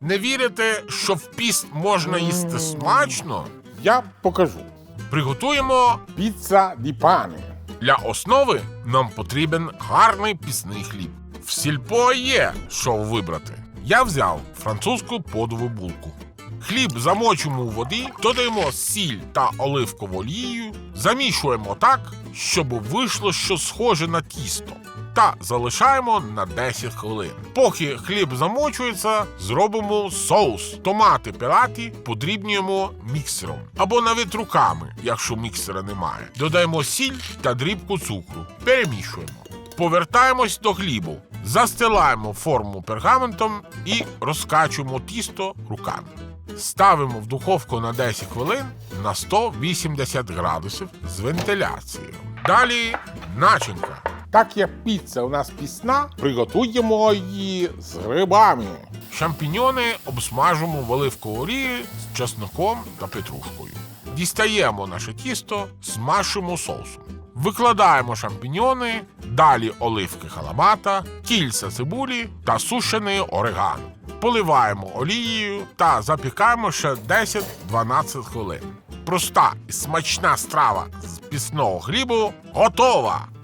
Не вірите, що в піст можна їсти смачно? Я покажу. Приготуємо Піца ді пане. Для основи нам потрібен гарний пісний хліб. В сільпо є що вибрати. Я взяв французьку подову булку. Хліб замочуємо у воді, додаємо сіль та оливкову олію, замішуємо так, щоб вийшло щось схоже на тісто. Та залишаємо на 10 хвилин. Поки хліб замочується, зробимо соус. Томати піраті подрібнюємо міксером або навіть руками, якщо міксера немає. Додаємо сіль та дрібку цукру. Перемішуємо. Повертаємось до хлібу, застилаємо форму пергаментом і розкачуємо тісто руками. Ставимо в духовку на 10 хвилин на 180 градусів з вентиляцією. Далі начинка. Так як піца у нас пісна, приготуємо її з грибами. Шампіньони обсмажимо в оливковій олії з чесноком та петрушкою. Дістаємо наше тісто, смажимо соусом. Викладаємо шампіньони, далі оливки халамата, кільця цибулі та сушений орегано. Поливаємо олією та запікаємо ще 10-12 хвилин. Проста і смачна страва з пісного хлібу готова!